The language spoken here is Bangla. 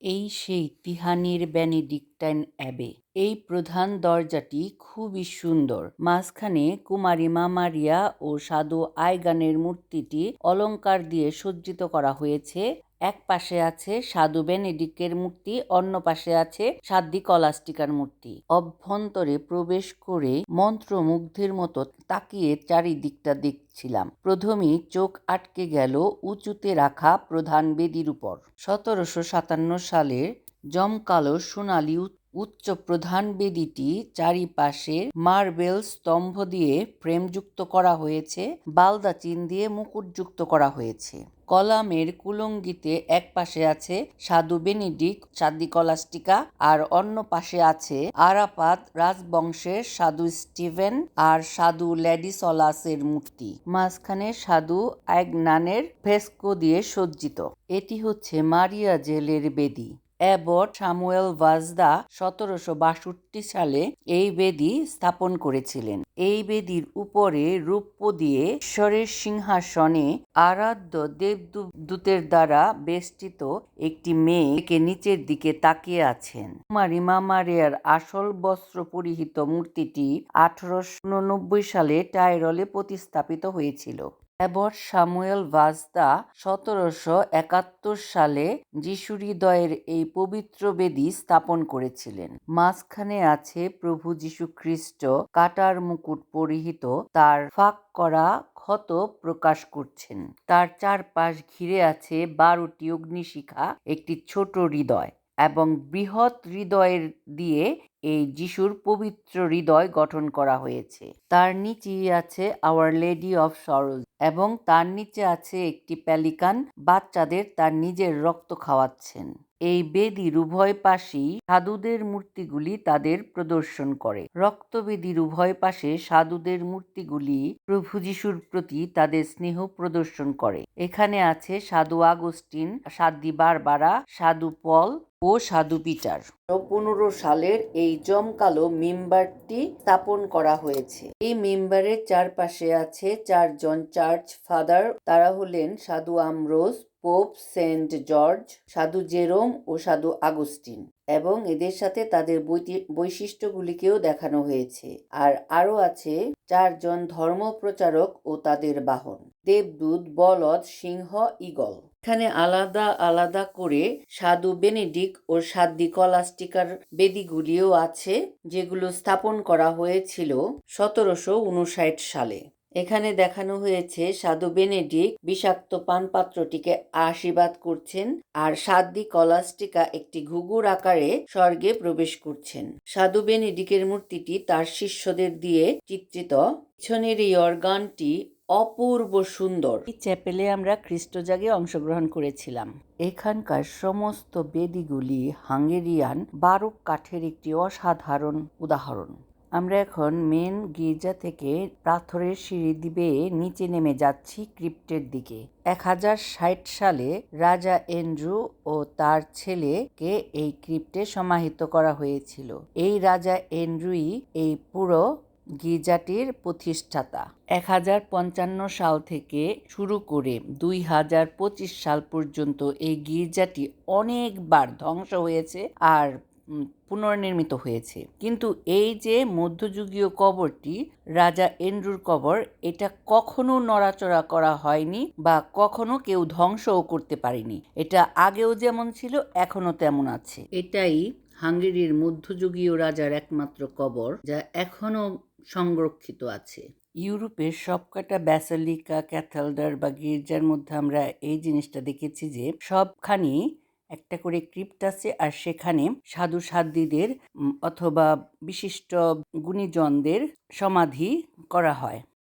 এই সেই তিহানির বেনেডিক্টাইন অ্যাবে। এই প্রধান দরজাটি খুবই সুন্দর। মাঝখানে কুমারী মামারিয়া ও সাধু আয়গানের মূর্তিটি অলঙ্কার দিয়ে সজ্জিত করা হয়েছে। এক পাশে আছে সাধু বেনেডিকের মূর্তি, অন্য পাশে আছে সাদ্দি কলাস্টিকার মূর্তি। অভ্যন্তরে প্রবেশ করে মন্ত্রমুগ্ধের মতো তাকিয়ে চারিদিকটা দেখছিলাম। প্রথমেই চোখ আটকে গেল উঁচুতে রাখা প্রধান বেদির উপর। সতেরোশো সাতান্ন সালের জমকালো সোনালি উচ্চ প্রধান বেদিটি চারিপাশে মার্বেল স্তম্ভ দিয়ে ফ্রেমযুক্ত করা হয়েছে বালদাচিন দিয়ে মুকুটযুক্ত করা হয়েছে। কলামের কুলঙ্গিতে এক পাশে আছে সাধু বেনিডিক সাদি কলাস্টিকা, আর অন্য পাশে আছে আরাপাত রাজবংশের সাধু স্টিভেন আর সাধু ল্যাডিসলাসের মূর্তি। মাঝখানে সাধু অ্যাগনানের ফেস্কো দিয়ে সজ্জিত। এটি হচ্ছে মারিয়া জেলের বেদি। অ্যাবট সামুয়েল ভাজদা সতেরোশো বাষট্টি সালে এই বেদি স্থাপন করেছিলেন। এই বেদির উপরে রূপ্য দিয়ে ঈশ্বরের সিংহাসনে আরাধ্য দেবদূতের দ্বারা বেষ্টিত একটি মেয়েকে নিচের দিকে তাকিয়ে আছেন। কুমারী মামারিয়ার আসল বস্ত্র পরিহিত মূর্তিটি আঠারোশো উননব্বই সালে টাইরলে প্রতিস্থাপিত হয়েছিল। অ্যাবট সামুয়েল ভাজদা সতেরোশো একাত্তর সালে যিশুহৃদয়ের এই পবিত্র বেদি স্থাপন করেছিলেন। মাঝখানে আছে প্রভু যীশু খ্রিস্ট কাটার মুকুট পরিহিত, তার ফাঁক করা ক্ষত প্রকাশ করছেন। তার চারপাশ ঘিরে আছে বারোটি অগ্নিশিখা, একটি ছোট হৃদয় এবং বৃহৎ হৃদয়ের দিয়ে এই যিশুর পবিত্র হৃদয় গঠন করা হয়েছে। তার নিচেই আছে আওয়ার লেডি অফ সরোজ এবং তার নিচে আছে একটি প্যালিকান। বাচ্চাদের তার নিজের রক্ত খাওয়াচ্ছেন। এই বেদির উভয় পাশেই সাধুদের মূর্তিগুলি তাদের প্রদর্শন করে। রক্তবেদির উভয় পাশে সাধুদের মূর্তিগুলি প্রভু যিশুর প্রতি তাদের স্নেহ প্রদর্শন করে। এখানে আছে সাধু আগস্টিন সাদ্দি বারবারা, সাধু পল ও সাধু পিটার। পনেরো সালের এই জমকালো মেম্বারটি স্থাপন করা হয়েছে। এই মেম্বারের চারপাশে আছে চারজন চার্চ ফাদার, তারা হলেন সাধু আমরোজ, পোপ সেন্ট জর্জ, সাধু জেরোম ও সাধু আগস্টিন এবং এদের সাথে তাদের বৈশিষ্ট্যগুলিকেও দেখানো হয়েছে। আর আরও আছে চারজন ধর্মপ্রচারক ও তাদের বাহন। দেবদূত বলদ, সিংহ ইগল এখানে আলাদা আলাদা করে সাধু বেনেডিক ও সাদ্দি কলাস্টিকার বেদিগুলিও আছে, যেগুলো স্থাপন করা হয়েছিল সতেরোশো উনষাট সালে। এখানে দেখানো হয়েছে সাধু বেনেডিক বিষাক্ত পানপাত্রটিকে আশীর্বাদ করছেন আর সাদ্দি কলাস্টিকা একটি ঘুঘুর আকারে স্বর্গে প্রবেশ করছেন। সাধু বেনেডিকের মূর্তিটি তার শিষ্যদের দিয়ে চিত্রিত। পিছনের এই অর্গানটি অপূর্ব সুন্দর। এই চ্যাপেলে আমরা খ্রিস্টজাগে অংশগ্রহণ করেছিলাম। এখানকার সমস্ত বেদিগুলি হাঙ্গেরিয়ান বারুক কাঠের একটি অসাধারণ উদাহরণ। আমরা এখন মেন গির্জা থেকে পাথরের সিঁড়ি দিবে নিচে নেমে যাচ্ছি ক্রিপ্টের দিকে। এক হাজার ষাট সালে রাজা এন্ড্রু ও তার ছেলেকে এই ক্রিপ্টে সমাহিত করা হয়েছিল। এই রাজা এন্ড্রুই এই পুরো গির্জাটির প্রতিষ্ঠাতা। এক হাজার পঞ্চান্ন সাল থেকে শুরু করে দুই হাজার পঁচিশ সাল পর্যন্ত এই গির্জাটি অনেকবার ধ্বংস হয়েছে আর পুনর্নির্মিত হয়েছে। কিন্তু এই যে মধ্যযুগীয় কবরটি, রাজা এন্ড্রুর কবর, এটা কখনো নড়াচড়া করা হয়নি বা কখনো কেউ ধ্বংসও করতে পারেনি। এটা আগেও যেমন ছিল এখনও তেমন আছে। এটাই হাঙ্গেরির মধ্যযুগীয় রাজার একমাত্র কবর, যা এখনও সংরক্ষিত আছে। ইউরোপের সবকটা ব্যাসালিকা, ক্যাথেলডার বা গির্জার মধ্যে আমরা এই জিনিসটা দেখেছি যে সবখানি একটা করে ক্রিপ্ট আছে আর সেখানে সাধু সাধ্যীদের অথবা বিশিষ্ট গুণীজনদের সমাধি করা হয়।